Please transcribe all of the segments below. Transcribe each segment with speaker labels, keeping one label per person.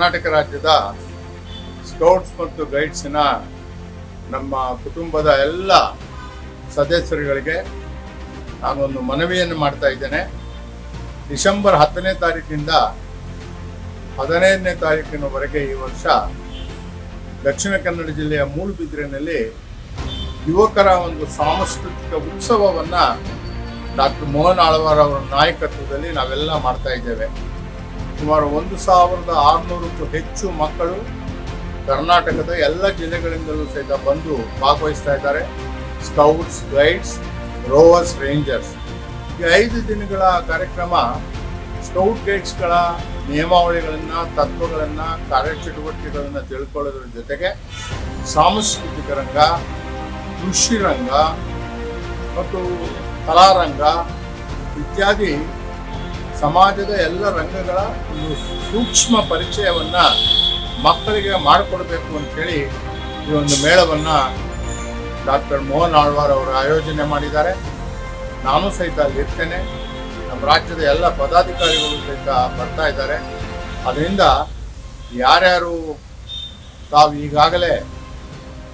Speaker 1: ಕರ್ನಾಟಕ ರಾಜ್ಯದ ಸ್ಕೌಟ್ಸ್ ಮತ್ತು ಗೈಡ್ಸಿನ ನಮ್ಮ ಕುಟುಂಬದ ಎಲ್ಲ ಸದಸ್ಯರುಗಳಿಗೆ ನಾನೊಂದು ಮನವಿಯನ್ನು ಮಾಡ್ತಾ ಇದ್ದೇನೆ. ಡಿಸೆಂಬರ್ ಹತ್ತನೇ ತಾರೀಕಿನಿಂದ ಹದಿನೈದನೇ ತಾರೀಕಿನವರೆಗೆ ಈ ವರ್ಷ ದಕ್ಷಿಣ ಕನ್ನಡ ಜಿಲ್ಲೆಯ ಮೂಡುಬಿದಿರೆನಲ್ಲಿ ಯುವಕರ ಒಂದು ಸಾಂಸ್ಕೃತಿಕ ಉತ್ಸವವನ್ನು ಡಾಕ್ಟರ್ ಮೋಹನ್ ಆಳ್ವಾರ್ ಅವರ ನಾಯಕತ್ವದಲ್ಲಿ ನಾವೆಲ್ಲ ಮಾಡ್ತಾ ಇದ್ದೇವೆ. ಸುಮಾರು ಒಂದು ಸಾವಿರದ ಆರುನೂರಕ್ಕೂ ಹೆಚ್ಚು ಮಕ್ಕಳು ಕರ್ನಾಟಕದ ಎಲ್ಲ ಜಿಲ್ಲೆಗಳಿಂದಲೂ ಸಹಿತ ಬಂದು ಭಾಗವಹಿಸ್ತಾ ಇದ್ದಾರೆ. ಸ್ಕೌಟ್ಸ್ ಗೈಡ್ಸ್ ರೋವರ್ಸ್ ರೇಂಜರ್ಸ್ ಈ ಐದು ದಿನಗಳ ಕಾರ್ಯಕ್ರಮ ಸ್ಕೌಟ್ ಗೈಡ್ಸ್ಗಳ ನಿಯಮಾವಳಿಗಳನ್ನು, ತತ್ವಗಳನ್ನು, ಕಾರ್ಯಚಟುವಟಿಕೆಗಳನ್ನು ತಿಳ್ಕೊಳ್ಳೋದ್ರ ಜೊತೆಗೆ ಸಾಂಸ್ಕೃತಿಕ ರಂಗ, ಕೃಷಿ ರಂಗ ಮತ್ತು ಕಲಾರಂಗ ಇತ್ಯಾದಿ ಸಮಾಜದ ಎಲ್ಲ ರಂಗಗಳ ಒಂದು ಸೂಕ್ಷ್ಮ ಪರಿಚಯವನ್ನ ಮಕ್ಕಳಿಗೆ ಮಾಡಿಕೊಡ್ಬೇಕು ಅಂತೇಳಿ ಈ ಒಂದು ಮೇಳವನ್ನ ಡಾಕ್ಟರ್ ಮೋಹನ್ ಆಳ್ವಾರ್ ಅವರು ಆಯೋಜನೆ ಮಾಡಿದ್ದಾರೆ. ನಾನು ಸಹಿತ ಅಲ್ಲಿರ್ತೇನೆ ನಮ್ಮ ರಾಜ್ಯದ ಎಲ್ಲ ಪದಾಧಿಕಾರಿಗಳು ಸಹಿತ ಬರ್ತಾ ಇದ್ದಾರೆ. ಅದರಿಂದ ಯಾರ್ಯಾರು ತಾವು ಈಗಾಗಲೇ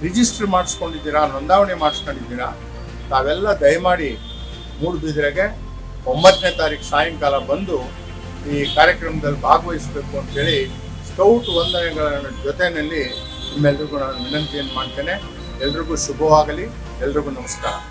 Speaker 1: ರಿಜಿಸ್ಟರ್ ಮಾಡಿಸ್ಕೊಂಡಿದ್ದೀರಾ, ನೋಂದಾವಣೆ ಮಾಡಿಸ್ಕೊಂಡಿದ್ದೀರಾ, ತಾವೆಲ್ಲ ದಯಮಾಡಿ ಮೂಡುಬಿದಿರೆಗೆ ಒಂಬತ್ತನೇ ತಾರೀಕು ಸಾಯಂಕಾಲ ಬಂದು ಈ ಕಾರ್ಯಕ್ರಮದಲ್ಲಿ ಭಾಗವಹಿಸಬೇಕು ಅಂತೇಳಿ ಸ್ಕೌಟ್ ವಂದನೆಗಳ ಜೊತೆಯಲ್ಲಿ ನಿಮ್ಮೆಲ್ರಿಗೂ ನಾನು ವಿನಂತಿಯನ್ನು ಮಾಡ್ತೇನೆ. ಎಲ್ರಿಗೂ ಶುಭವಾಗಲಿ. ಎಲ್ರಿಗೂ ನಮಸ್ಕಾರ.